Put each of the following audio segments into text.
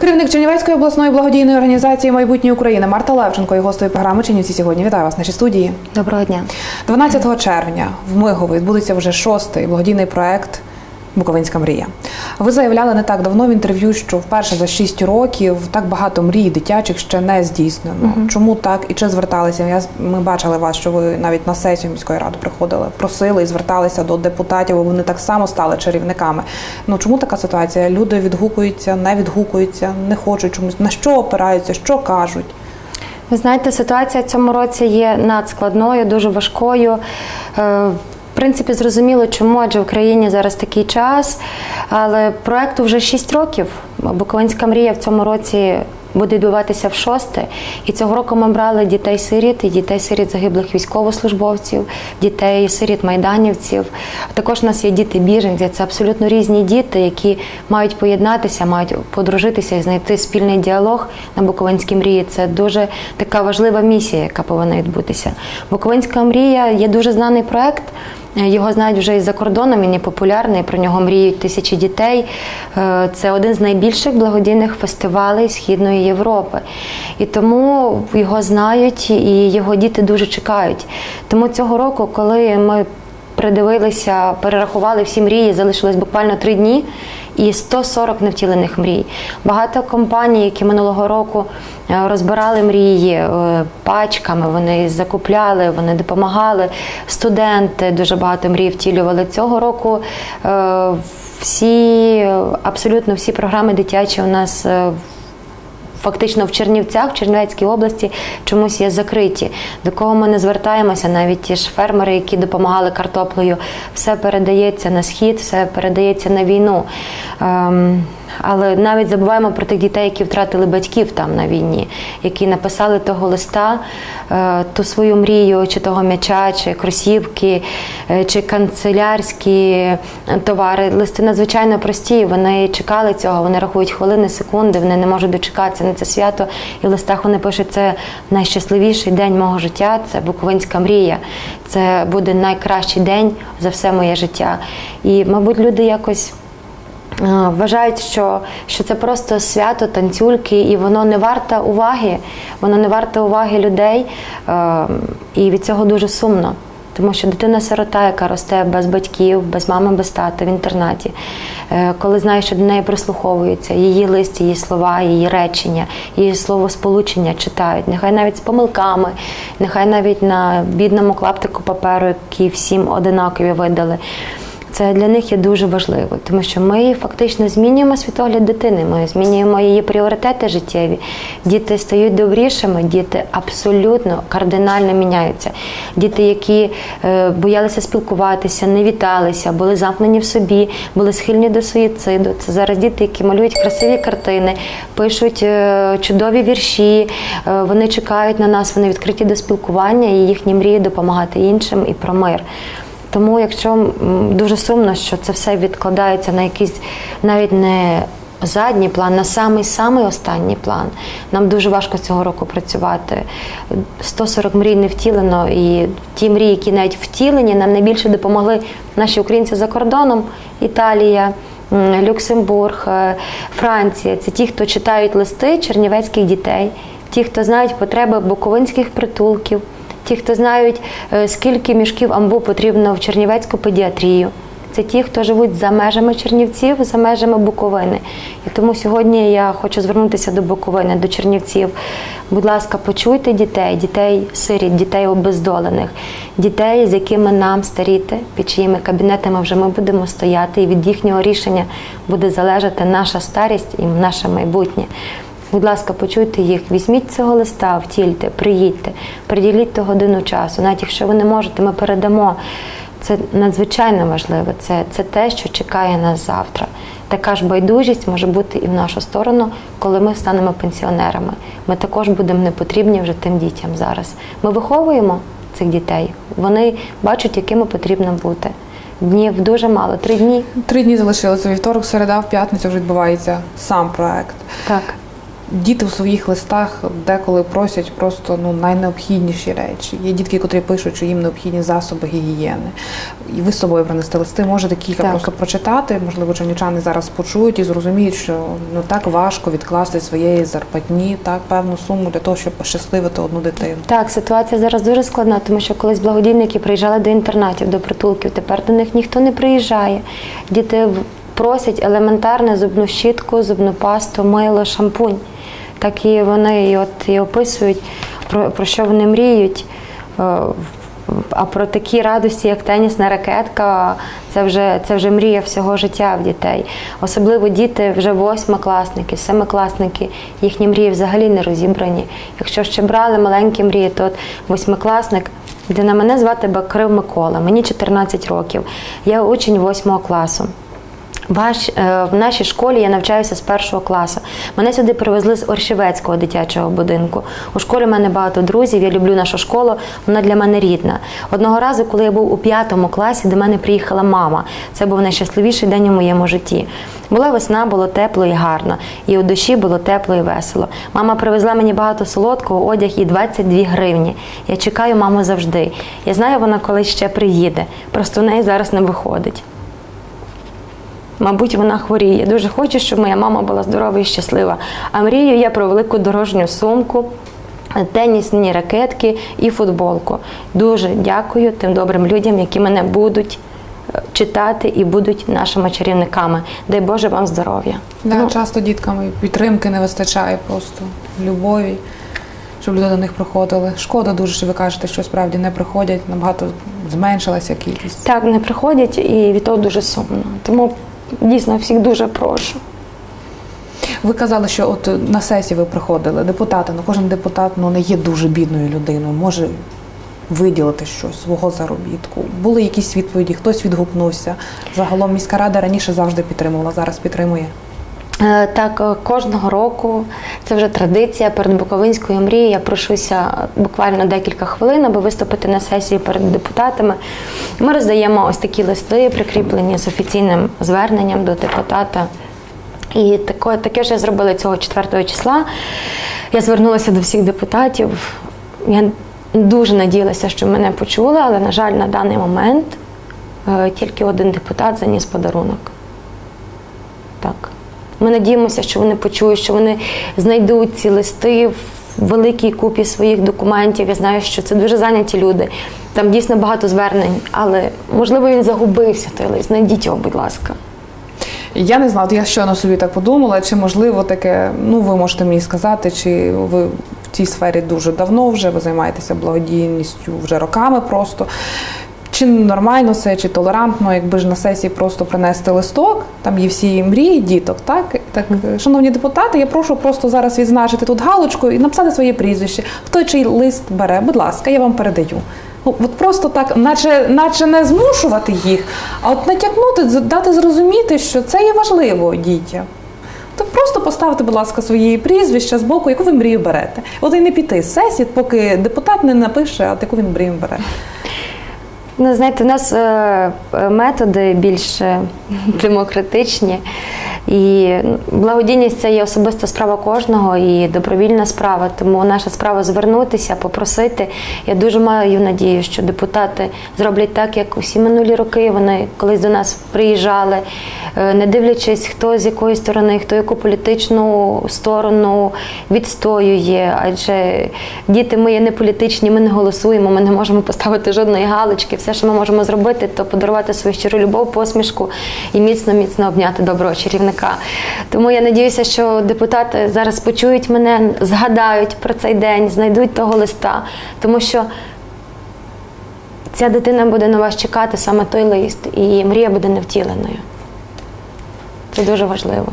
Керівник Чернівецької обласної благодійної організації Майбутнє України Марта Левченко і гостею програми Чинівці сьогодні. Вітаю вас в нашій студії. Доброго дня. 12 червня в Мигово відбудеться вже шостий благодійний проект Буковинська мрія. Ви заявляли не так давно в інтерв'ю, що вперше за 6 років так багато мрій дитячих ще не здійснено. uh Чому так і чи зверталися? Я ми бачили вас, що ви навіть на сесію міської ради приходили, просили і зверталися до депутатів. бо Вони так само стали чарівниками. Ну чому така ситуація? Люди відгукуються, не відгукуються, не хочуть чомусь. На що опираються, що кажуть? Ви знаєте, ситуація в цьому році є надскладною, дуже важкою. Принципі, зрозуміло, чому адже в країні зараз такий час. Але проекту вже 6 років. Буковинська мрія в цьому році буде відбуватися в шосте. І цього року ми брали дітей-сиріт, дітей-сиріт загиблих військовослужбовців, дітей-сиріт майданівців. Також у нас є діти-біженці. Це абсолютно різні діти, які мають поєднатися, мають подружитися і знайти спільний діалог на Буковинській мрії. Це дуже така важлива місія, яка повинна відбутися. Буковинська мрія є дуже знаний проект. Його знають вже і за кордоном, він і популярний. Про нього мріють тисячі дітей. Е, це один з найбільших благодійних фестивалей Східної Європи. І тому його знають і його діти дуже чекають. Тому цього року, коли ми придивилися, перерахували всі мрії, залишилось буквально три дні і 140 невтілених мрій. Багато компаній, які минулого року е, розбирали мрії е, пачками, вони закупляли, вони допомагали. Студенти дуже багато мрій втілювали цього року. Е, всі абсолютно всі програми дитячі у нас фактично в Чернівцях, в Чернівецькій області чомусь є закриті. До кого ми не звертаємося, навіть ті ж фермери, які допомагали картоплею, все передається на схід, все передається на війну. Ем, але навіть забуваємо про тих дітей, які втратили батьків там на війні, які написали того листа, е, ту свою мрію, чи того м'яча, чи кросівки, е, чи канцелярські товари. Листи надзвичайно прості. Вони чекали цього, вони рахують хвилини, секунди, вони не можуть дочекатися на це свято. І в листах вони пишуть, це найщасливіший день мого життя, це Буковинська мрія. Це буде найкращий день за все моє життя. І, мабуть, люди якось. Вважають, що що це просто свято, танцюльки, і воно не варте уваги, воно не варте уваги людей, і від цього дуже сумно. Тому що дитина-сирота, яка росте без батьків, без мами, без тата в інтернаті, е, коли знає, що до неї прислуховуються, її лист, її слова, її речення, її словосполучення читають, нехай навіть з помилками, нехай навіть на бідному клаптику паперу, який всім одинакові видали. Це для них є дуже важливо, тому що ми фактично змінюємо світогляд дитини. Ми змінюємо її пріоритети життєві. Діти стають добрішими, діти абсолютно кардинально міняються. Діти, які е, боялися спілкуватися, не віталися, були замкнені в собі, були схильні до суїциду. Це зараз діти, які малюють красиві картини, пишуть е, чудові вірші. Е, вони чекають на нас, вони відкриті до спілкування і їхні мрії допомагати іншим і про мир. Тому, якщо дуже сумно, що це все відкладається на якийсь навіть не задній план, на самий-самий останній план, нам дуже важко цього року працювати. 140 мрій не втілено, і ті мрії, які навіть втілені, нам найбільше допомогли наші українці за кордоном, Італія. Люксембург, е, Франція це ті, хто читають листи чернівецьких дітей, ті, хто знають потреби буковинських притулків ті, хто знають, е, скільки мішків амбу потрібно в Чернівецьку педіатрію. Це ті, хто живуть за межами Чернівців, за межами Буковини. І тому сьогодні я хочу звернутися до Буковини, до Чернівців. Будь ласка, почуйте дітей, дітей сиріт, дітей обездолених, дітей, з якими нам старіти, під чиїми кабінетами вже ми будемо стояти, і від їхнього рішення буде залежати наша старість і наше майбутнє. Будь ласка, почуйте їх, візьміть цього листа, втільте, приїдьте, приділіть ту годину часу. Навіть якщо ви не можете, ми передамо. Це надзвичайно важливо. Це, Це те, що чекає нас завтра. Така ж байдужість може бути і в нашу сторону, коли ми станемо пенсіонерами. Ми також будемо непотрібні вже тим дітям зараз. Ми виховуємо цих дітей. Вони бачать, якими потрібно бути. Днів дуже мало. Три дні. Три дні залишилося вівторок, середа, в п'ятницю вже відбувається сам проект. Так. Діти в своїх листах деколи просять просто ну найнеобхідніші речі. Є дітки, котрі пишуть, що їм необхідні засоби гігієни. І ви з собою принести листи, можете кілька Так. просто прочитати. Можливо, чернівчани зараз почують і зрозуміють, що ну так важко відкласти своєї зарплатні, так певну суму для того, щоб пощасливити одну дитину. Так, ситуація зараз дуже складна, тому що колись благодійники приїжджали до інтернатів, до притулків. Тепер до них ніхто не приїжджає. Діти просять елементарне зубну щітку, зубну пасту, мило, шампунь. Так і вони і от і описують, про, про що вони мріють. Е, А про такі радості, як тенісна ракетка, це вже, це вже мрія всього життя в дітей. Особливо діти вже восьмикласники, семикласники, їхні мрії взагалі не розібрані. Якщо ще брали маленькі мрії, то от восьмикласник, де на мене звати Бакрив Микола, мені 14 років, я учень восьмого класу. Ваш, е, в нашій школі я навчаюся з першого класу. Мене сюди привезли з Оршівецького дитячого будинку. У школі в мене багато друзів, я люблю нашу школу, вона для мене рідна. Одного разу, коли я був у п'ятому класі, до мене приїхала мама. Це був найщасливіший день у моєму житті. Була весна, було тепло і гарно, і у душі було тепло і весело. Мама привезла мені багато солодкого, одяг і 22 гривні. Я чекаю маму завжди. Я знаю, вона колись ще приїде. Просто в неї зараз не виходить. Мабуть, вона хворіє. Дуже хочу, щоб моя мама була здорова і щаслива. А мрію я про велику дорожню сумку, тенісні ракетки і футболку. Дуже дякую тим добрим людям, які мене будуть е, читати і будуть нашими чарівниками. Дай Боже вам здоров'я. Да, Ну, часто діткам підтримки не вистачає просто любові, щоб люди до них приходили. Шкода дуже, що ви кажете, що справді не приходять, набагато зменшилася кількість. Так, не приходять і від того дуже сумно. Тому дійсно всіх дуже прошу. Ви казали, що от на сесії ви приходили депутати, ну кожен депутат ну не є дуже бідною людиною, може виділити щось свого заробітку. Були якісь відповіді, хтось відгукнувся. Загалом міська рада раніше завжди підтримувала, зараз підтримує. Е, Так, е, кожного року це вже традиція перед Буковинською мрією. Я прошуся буквально декілька хвилин, аби виступити на сесії перед депутатами. Ми роздаємо ось такі листи, прикріплені з офіційним зверненням до депутата. І таке, таке ж я зробила цього 4 числа. Я звернулася до всіх депутатів. Я дуже надіялася, що мене почули, але, на жаль, на даний момент е, тільки один депутат заніс подарунок. Так. Ми надіємося, що вони почують, що вони знайдуть ці листи в великій купі своїх документів. Я знаю, що це дуже зайняті люди. Там дійсно багато звернень, але можливо він загубився той лист. Знайдіть його, будь ласка. Я не знала, от я щойно собі так подумала, чи можливо таке, ну ви можете мені сказати, чи ви в цій сфері дуже давно вже, ви займаєтеся благодійністю вже роками просто. Чи нормально це, чи толерантно, якби ж на сесії просто принести листок, там є всі мрії діток, так? Так, шановні депутати, я прошу просто зараз відзначити тут галочку і написати своє прізвище. Хто чий лист бере, будь ласка, я вам передаю. Ну, от просто так, наче, наче не змушувати їх, а от натякнути, дати зрозуміти, що це є важливо дітям. То просто поставте, будь ласка, своє прізвище з боку, яку ви мрію берете. От і не піти з сесії, поки депутат не напише, от яку він мрію бере. Ну, знаєте, у нас е, е, методи більш е, демократичні. І ну, благодійність це є особиста справа кожного і добровільна справа. Тому наша справа звернутися, попросити. Я дуже маю надію, що депутати зроблять так, як усі минулі роки. Вони колись до нас приїжджали, не дивлячись, хто з якої сторони, хто яку політичну сторону відстоює. Адже діти ми є не політичні, ми не голосуємо, ми не можемо поставити жодної галочки. Все, що ми можемо зробити, то подарувати свою щиру любов, посмішку і міцно, міцно обняти доброго чарівника. Тому я надіюся, що депутати зараз почують мене, згадають про цей день, знайдуть того листа, тому що. Ця дитина буде на вас чекати саме той лист, і мрія буде невтіленою. Це дуже важливо.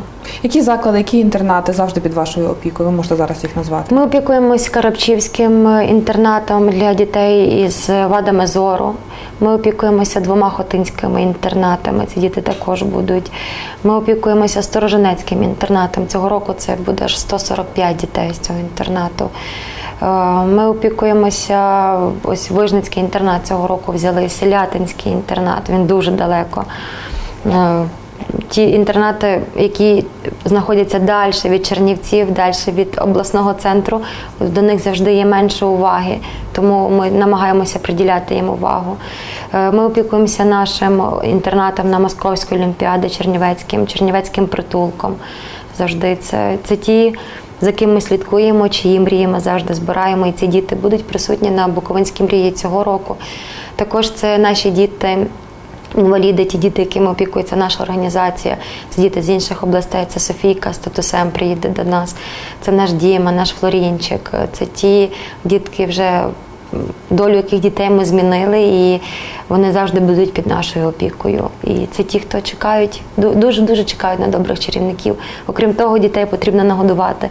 Які заклади, які інтернати завжди під вашою опікою? Ви можете зараз їх назвати? Ми опікуємось Карабчівським е, інтернатом для дітей із вадами зору. Ми опікуємося двома хотинськими інтернатами. Ці діти також будуть. Ми опікуємося Сторожинецьким інтернатом. Цього року це буде аж 145 дітей з цього інтернату. Е, Ми опікуємося, ось Вижницький інтернат цього року взяли, Селятинський інтернат, він дуже далеко. Ті інтернати, які знаходяться далі від Чернівців, далі від обласного центру. До них завжди є менше уваги, тому ми намагаємося приділяти їм увагу. Е, Ми опікуємося нашим інтернатом на Московської олімпіади Чернівецьким, Чернівецьким притулком. Завжди це, це ті, за ким ми слідкуємо, чиї мрії ми завжди збираємо. І ці діти будуть присутні на Буковинській мрії цього року. Також це наші діти. Інваліди, ті діти, якими опікується наша організація, це діти з інших областей. Це Софійка з татусем приїде до нас. Це наш Діма, наш Флорінчик. Це ті дітки, вже долю яких дітей ми змінили, і вони завжди будуть під нашою опікою. І це ті, хто чекають, дуже дуже чекають на добрих чарівників. Окрім того, дітей потрібно нагодувати.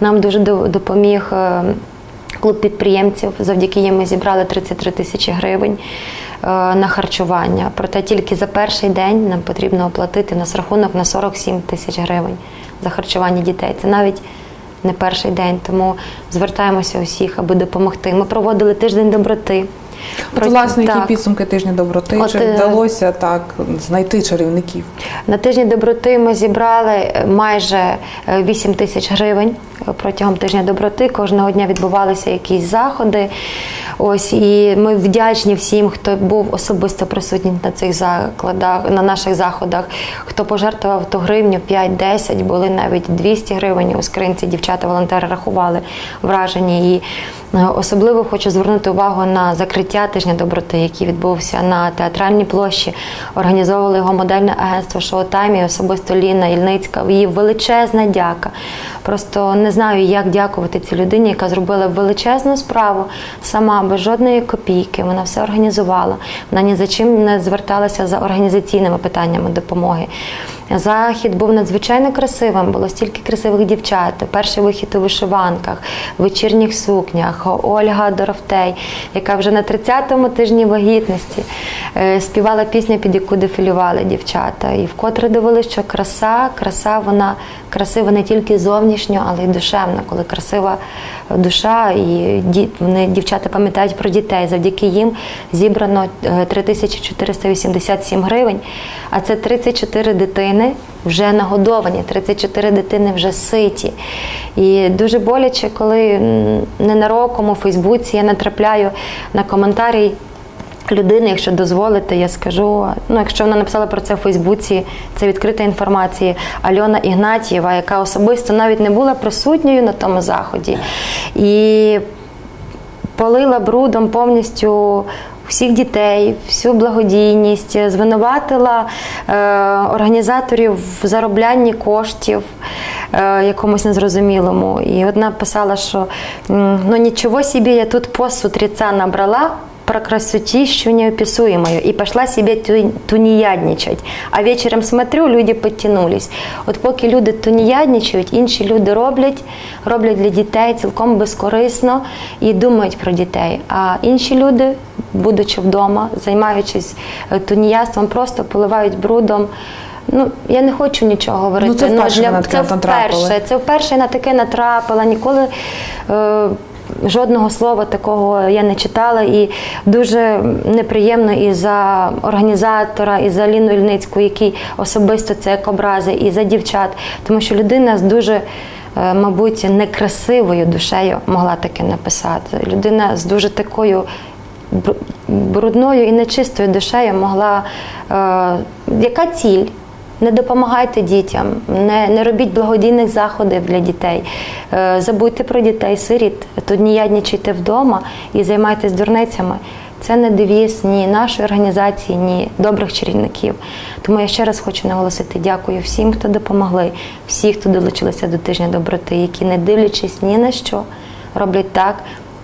Нам дуже допоміг. Клуб підприємців, завдяки їм ми зібрали 33 тисячі гривень е, на харчування. Проте тільки за перший день нам потрібно оплатити нас рахунок на 47 тисяч гривень за харчування дітей. Це навіть не перший день, тому звертаємося усіх, аби допомогти. Ми проводили тиждень доброти. От, власне, які Так. підсумки тижня доброти? От, Чи е, вдалося так знайти чарівників? На тижні доброти ми зібрали е, майже е, 8 тисяч гривень е, протягом тижня доброти. Кожного дня відбувалися якісь заходи. Ось і ми вдячні всім, хто був особисто присутній на цих закладах, на наших заходах. Хто пожертвував ту гривню 5-10, були навіть 200 гривень у скринці. Дівчата-волонтери рахували вражені. І е, особливо хочу звернути увагу на закриття тижня доброти, який відбувся на театральній площі. Організовували його модельне агентство Шоутайм і особисто Ліна Ільницька. Її величезна дяка. Просто не знаю, як дякувати цій людині, яка зробила величезну справу сама без жодної копійки. Вона все організувала. Вона ні за чим не зверталася за організаційними питаннями допомоги. Захід був надзвичайно красивим, було стільки красивих дівчат. Перший вихід у вишиванках, вечірніх сукнях, Ольга Дорофтей, яка вже на 30-му тижні вагітності е, співала пісню, під яку дефілювали дівчата. І вкотре довели, що краса, краса, вона красива не тільки зовнішньо, але й душевно, коли красива душа, і вони дівчата пам'ятають про дітей. Завдяки їм зібрано е, 3487 гривень, а це 34 дитини вже нагодовані, 34 дитини вже ситі. І дуже боляче, коли ненароком у Фейсбуці я натрапляю на коментарі. Людини, якщо дозволите, я скажу. Ну, якщо вона написала про це в Фейсбуці, це відкрита інформація. Альона Ігнатієва, яка особисто навіть не була присутньою на тому заході, і полила брудом повністю всіх дітей, всю благодійність, звинуватила е, організаторів в зароблянні коштів е, якомусь незрозумілому. І одна писала, що ну нічого собі, я тут пост утреца набрала. Про красотищу неописуемую. И пошла себе ту- тунеядничать. А вечором смотрю, люди підтягнулись. От поки люди тунеядничають, інші люди роблять, роблять для дітей цілком безкорисно і думають про дітей. А інші люди, будучи вдома, займаючись е, тунеядством, просто поливають брудом. Ну, я не хочу нічого говорити. Ну, це вперше ви на це вперше. Це вперше на таке натрапила. Ніколи е, жодного слова такого я не читала. І дуже неприємно і за організатора, і за Ліну Ільницьку, який особисто це як образи, і за дівчат. Тому що людина з дуже. е, Мабуть, некрасивою душею могла таке написати. Людина з дуже такою брудною і нечистою душею могла. Е, яка ціль? Не допомагайте дітям, не, не робіть благодійних заходів для дітей. Е, забудьте про дітей, сиріт, тунеядничайте вдома і займайтесь дурницями. Це не девіз ні нашої організації, ні добрих чарівників. Тому я ще раз хочу наголосити дякую всім, хто допомогли, всі, хто долучилися до тижня доброти, які, не дивлячись ні на що, роблять так,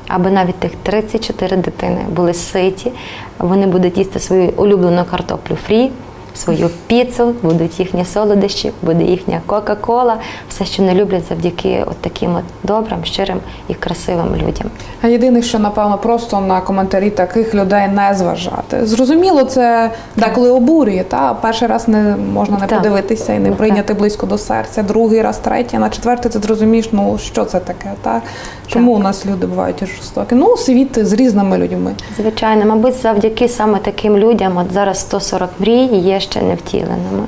аби навіть тих 34 дитини були ситі, вони будуть їсти свою улюблену картоплю фрі, свою піцу, будуть їхні солодощі, буде їхня Кока-Кола, все, що не люблять завдяки от таким от добрим, щирим і красивим людям. А єдине, що напевно просто на коментарі таких людей не зважати. Зрозуміло, це деколи обурює. Та перший раз не можна не Так. подивитися і не Так. прийняти близько до серця. Другий раз, третій, на четвертий ти зрозумієш, ну що це таке, так чому у нас люди бувають жорстокі? Ну, світ з різними людьми. Звичайно, мабуть, завдяки саме таким людям, от зараз 140 мрій є ще не втіленими.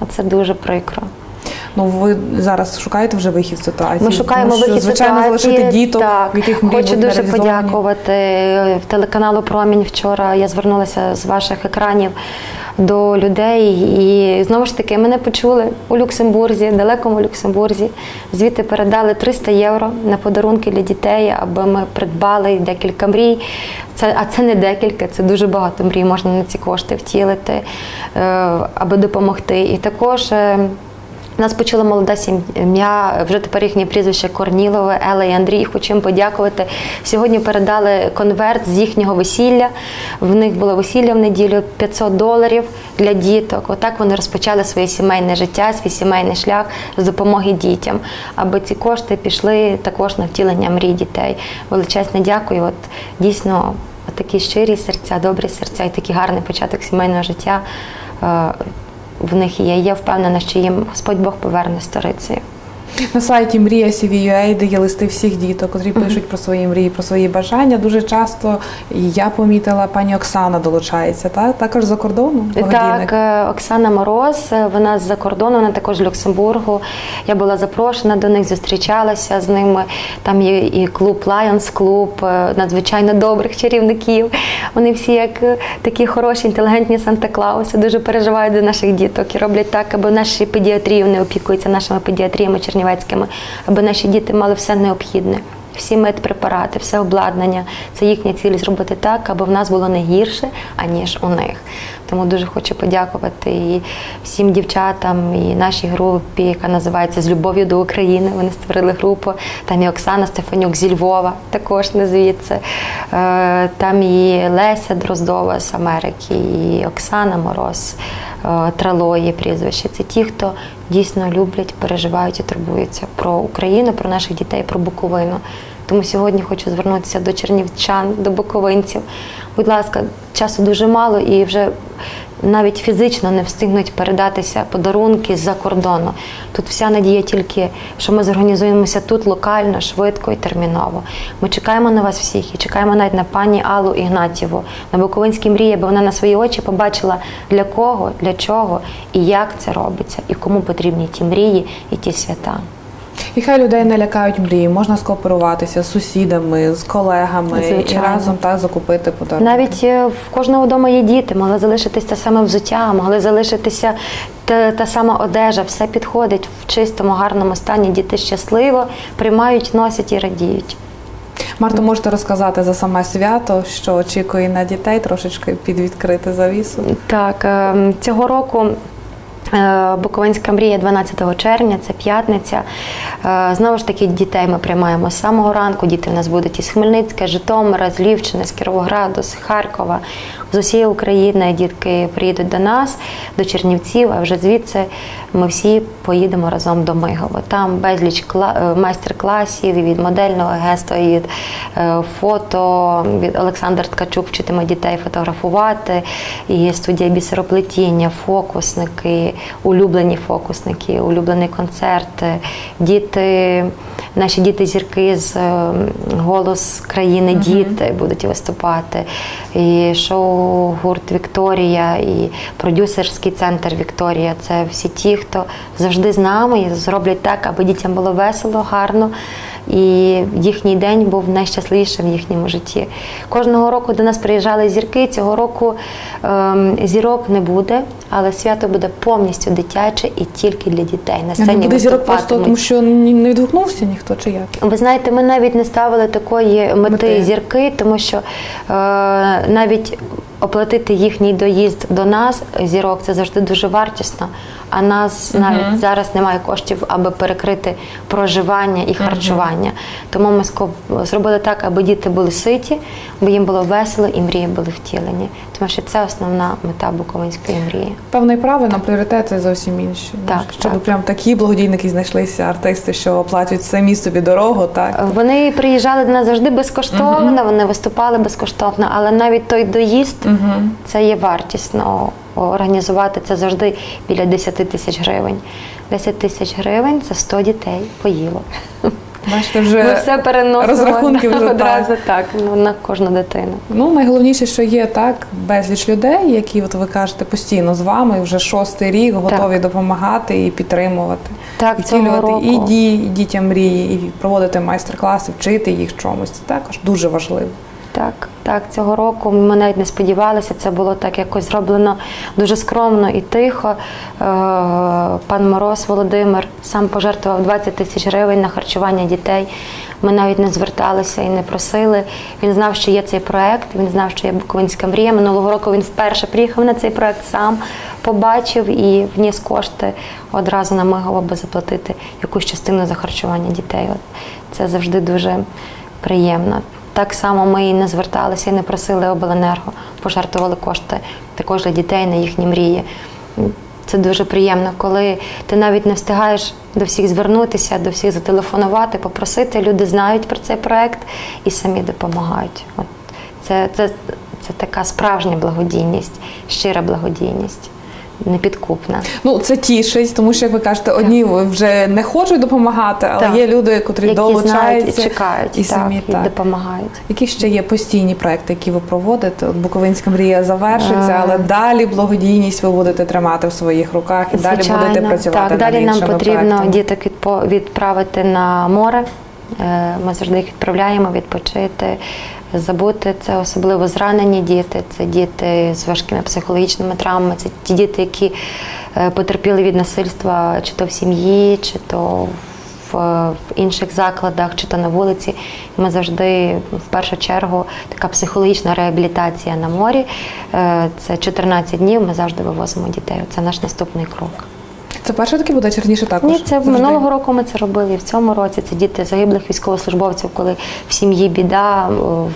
Оце дуже прикро. Ну ви зараз шукаєте вже вихід з ситуації? Ми шукаємо Тому що, вихід звичайно, ситуації. залишити діток, так. в яких мрії Хочу дуже подякувати е, телеканалу Промінь. Вчора я звернулася з ваших екранів до людей, і знову ж таки мене почули у Люксембурзі, далекому Люксембурзі. Звідти передали 300 євро на подарунки для дітей, аби ми придбали декілька мрій. Це, а це не декілька, це дуже багато мрій можна на ці кошти втілити, е, аби допомогти. І також. Е, нас почула молода сім'я, вже тепер їхнє прізвище Корнілове, Елла і Андрій. Хочу їм подякувати. Сьогодні передали конверт з їхнього весілля. В них було весілля в неділю 500 доларів для діток. Отак вони розпочали своє сімейне життя, свій сімейний шлях з допомоги дітям, аби ці кошти пішли також на втілення мрій дітей. Величезне дякую. От дійсно такі щирі серця, добрі серця і такий гарний початок сімейного життя. В них є. Я впевнена, що їм Господь Бог поверне сторицею. На сайті Мрія CVUA, де є листи всіх діток, котрі пишуть про свої мрії, про свої бажання. Дуже часто я помітила, пані Оксана долучається, так? також за кордону. благодійник. Так, е, Оксана Мороз, е, вона з-за кордону, вона також з Люксембургу. Я була запрошена до них, зустрічалася з ними. Там є і клуб Lions клуб, е, надзвичайно добрих чарівників. Вони всі як такі хороші, інтелігентні Санта-Клауси, дуже переживають до наших діток і роблять так, аби наші педіатрії вони опікуються нашими педіатріями чернівецькими, аби наші діти мали все необхідне. Всі медпрепарати, все обладнання. Це їхня ціль зробити так, аби в нас було не гірше, аніж у них. Тому дуже хочу подякувати і всім дівчатам, і нашій групі, яка називається З любов'ю до України. Вони створили групу. Там і Оксана Стефанюк зі Львова, також не звідси. Е, Там і Леся Дроздова з Америки, і Оксана Мороз. е, Трало є прізвище. Це ті, хто дійсно люблять, переживають і турбуються про Україну, про наших дітей, про Буковину. Тому сьогодні хочу звернутися до чернівчан, до буковинців. Будь ласка, часу дуже мало і вже навіть фізично не встигнуть передатися подарунки з-за кордону. Тут вся надія тільки, що ми зорганізуємося тут локально, швидко і терміново. Ми чекаємо на вас всіх і чекаємо навіть на пані Аллу Ігнатіву, на Буковинській мрії, аби вона на свої очі побачила для кого, для чого і як це робиться, і кому потрібні ті мрії і ті свята. І хай людей не лякають мрії, можна скооперуватися з сусідами, з колегами і разом так закупити подарунки. Навіть е, в кожного вдома є діти, могли залишитися те саме взуття, могли залишитися та, та сама одежа, все підходить в чистому, гарному стані. Діти щасливо приймають, носять і радіють. Марто, можете розказати за саме свято, що очікує на дітей, трошечки підвідкрити завісу. Так, е, цього року. Е, Буковинська мрія 12 червня, це п'ятниця. Е, Знову ж таки, дітей ми приймаємо з самого ранку. Діти в нас будуть із Хмельницька, Житомира, з Лівчини, з Кіровограду, з Харкова, з усієї України. Дітки приїдуть до нас, до Чернівців, а вже звідси ми всі поїдемо разом до Мигово. Там безліч е, майстер-класів від модельного агентства, від е, фото, від Олександр Ткачук вчитиме дітей фотографувати, і студія бісероплетіння, фокусники, улюблені фокусники, улюблений концерт. Діти, наші діти-зірки з е, голос країни діти будуть виступати. І шоу гурт Вікторія, і продюсерський центр Вікторія. Це всі ті, хто завжди з нами і зроблять так, аби дітям було весело, гарно. І їхній день був найщасливішим в їхньому житті. Кожного року до нас приїжджали зірки. Цього року ем, зірок не буде, але свято буде повністю дитяче і тільки для дітей. На Не сцені буде зірок просто тому, що не відгукнувся ніхто чи як? Ви знаєте, ми навіть не ставили такої мети, Мети. зірки, тому що е, навіть оплатити їхній доїзд до нас, зірок, це завжди дуже вартісно. А нас навіть зараз немає коштів, аби перекрити проживання і харчування. Тому ми зробили так, аби діти були ситі, бо їм було весело і мрії були втілені. Тому що це основна мета Буковинської мрії. Певно, і правильно, пріоритети зовсім інші. Так, Щоб так. прям такі благодійники знайшлися, артисти, що оплачують самі собі дорогу, так. Вони приїжджали до нас завжди безкоштовно, вони виступали безкоштовно, але навіть той доїзд це є вартісно. Організувати це завжди біля 10 тисяч гривень. 10 тисяч гривень це 100 дітей поїло. Бачите, вже Ми все переносимо розрахунки вже одразу так. так ну, на кожну дитину. Ну, найголовніше, що є так безліч людей, які, от ви кажете, постійно з вами вже шостий рік готові допомагати і підтримувати. Так, цього втілювати року. і, ді, і дітям мрії, і проводити майстер-класи, вчити їх чомусь. Це також дуже важливо. Так, так, цього року ми навіть не сподівалися. Це було так якось зроблено дуже скромно і тихо. Е, Пан Мороз Володимир сам пожертвував 20 тисяч гривень на харчування дітей. Ми навіть не зверталися і не просили. Він знав, що є цей проект. Він знав, що є Буковинська мрія. Минулого року він вперше приїхав на цей проект, сам побачив і вніс кошти одразу намигав, аби заплатити якусь частину за харчування дітей. От це завжди дуже приємно. Так само ми і не зверталися і не просили обленерго, пожертвували кошти також для дітей на їхні мрії. Це дуже приємно, коли ти навіть не встигаєш до всіх звернутися, до всіх зателефонувати, попросити. Люди знають про цей проект і самі допомагають. От це, це, це така справжня благодійність, щира благодійність, непідкупна. Ну це тішить, тому що як ви кажете, одні вже не хочуть допомагати, але Так. є люди, котрі Які знають долучаються і чекають, і так, самі і так. допомагають. Які ще є постійні проекти, які ви проводите? От Буковинська мрія завершиться, але далі благодійність ви будете тримати в своїх руках і далі будете працювати Так, далі нам потрібно проектами. діток відправити на море. Е, Ми завжди їх відправляємо відпочити, забути. Це особливо зранені діти, це діти з важкими психологічними травмами, це ті діти, які е, потерпіли від насильства чи то в сім'ї, чи то в, в інших закладах, чи то на вулиці. Ми завжди в першу чергу така психологічна реабілітація на морі. Е, Це 14 днів. Ми завжди вивозимо дітей. Це наш наступний крок. Це перше таке буде черніше також. Ні, це минулого року ми це робили. І в цьому році це діти загиблих військовослужбовців, коли в сім'ї біда,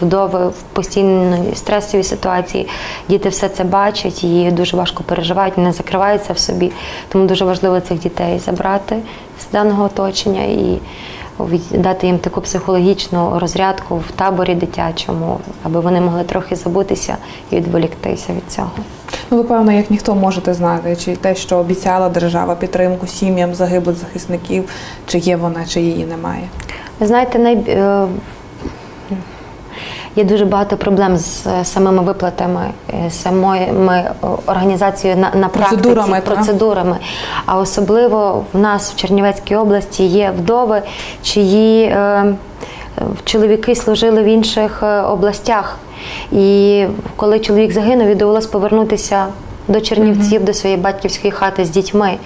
вдови в постійній стресовій ситуації. Діти все це бачать і дуже важко переживають, не закриваються в собі. Тому дуже важливо цих дітей забрати з даного оточення і дати їм таку психологічну розрядку в таборі дитячому, аби вони могли трохи забутися і відволіктися від цього. Ну, ви певно, як ніхто можете знати, чи те, що обіцяла держава підтримку сім'ям загиблих захисників, чи є вона, чи її немає. Ви знаєте, най... є дуже багато проблем з е, самими виплатами, е, самою е, організацією на, на практиці, Процедурами. А особливо в нас в Чернівецькій області є вдови, чиї е, чоловіки служили в інших областях. І коли чоловік загинув, і повернутися до Чернівців, до своєї батьківської хати з дітьми.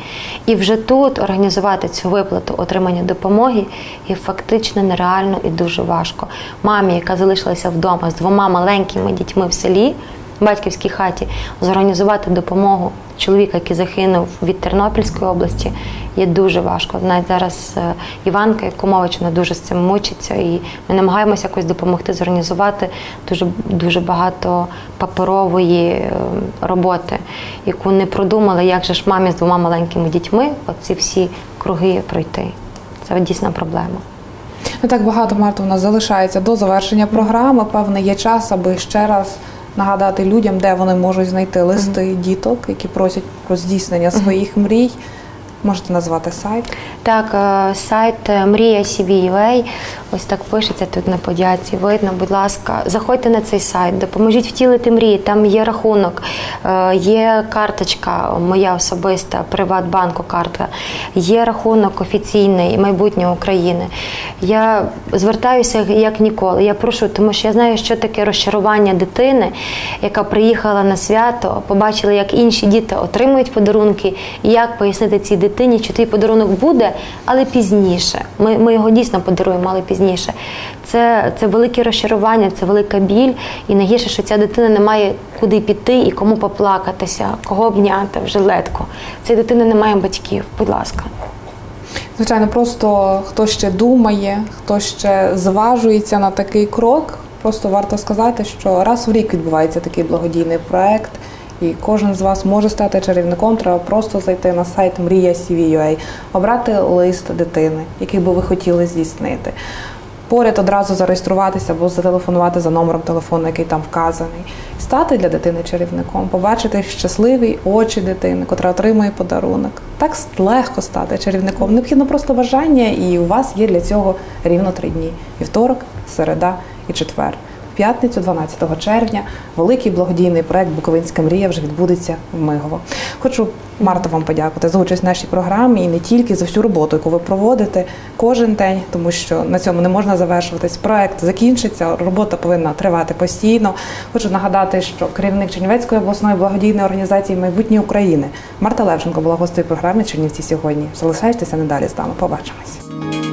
І вже тут організувати цю виплату отримання допомоги є фактично нереально і дуже важко. Мамі, яка залишилася вдома з двома маленькими дітьми в селі, батьківській хаті, зорганізувати допомогу чоловіка, який загинув від Тернопільської області, є дуже важко. Навіть зараз е, Іванка Якомович вона дуже з цим мучиться, і ми намагаємося якось допомогти зорганізувати дуже дуже багато паперової е, роботи, яку не продумали, як же ж мамі з двома маленькими дітьми оці всі круги пройти. Це дійсна проблема. Не так багато Марта у нас залишається до завершення програми. Певне, є час, аби ще раз нагадати людям, де вони можуть знайти листи діток, які просять про здійснення своїх мрій. Можете назвати сайт. Так, е, сайт е, Мрія CVUA, ось так пишеться тут на подяці. Видно, будь ласка, заходьте на цей сайт, допоможіть втілити мрії. Там є рахунок, е, є карточка, моя особиста, Приватбанку картка, є рахунок офіційний майбутнє України. Я звертаюся як ніколи. Я прошу, тому що я знаю, що таке розчарування дитини, яка приїхала на свято, побачила, як інші діти отримують подарунки, і як пояснити цій дитині, що твій подарунок буде, але пізніше. Ми, ми його дійсно подаруємо, але пізніше. Це, це велике розчарування, це велика біль. І найгірше, що ця дитина не має куди піти і кому поплакатися, кого обняти в жилетку. Цієї дитини немає батьків. Будь ласка. Звичайно, просто хто ще думає, хто ще зважується на такий крок. Просто варто сказати, що раз в рік відбувається такий благодійний проект, і кожен з вас може стати чарівником. Треба просто зайти на сайт Мрія CVUA, обрати лист дитини, який би ви хотіли здійснити. Поряд одразу зареєструватися або зателефонувати за номером телефону, який там вказаний, стати для дитини чарівником, побачити щасливі очі дитини, котра отримує подарунок. Так легко стати чарівником. Необхідно просто бажання, і у вас є для цього рівно три дні: вівторок, середа і четвер. П'ятницю, 12 червня, великий благодійний проект Буковинська мрія вже відбудеться в Мигово. Хочу Марто вам подякувати за участь в нашій програмі і не тільки за всю роботу, яку ви проводите кожен день, тому що на цьому не можна завершуватись. Проект закінчиться, робота повинна тривати постійно. Хочу нагадати, що керівник Чернівецької обласної благодійної організації майбутнє України Марта Левченко була гостею програми Чернівці сьогодні. Залишайтеся надалі з нами. Побачимось.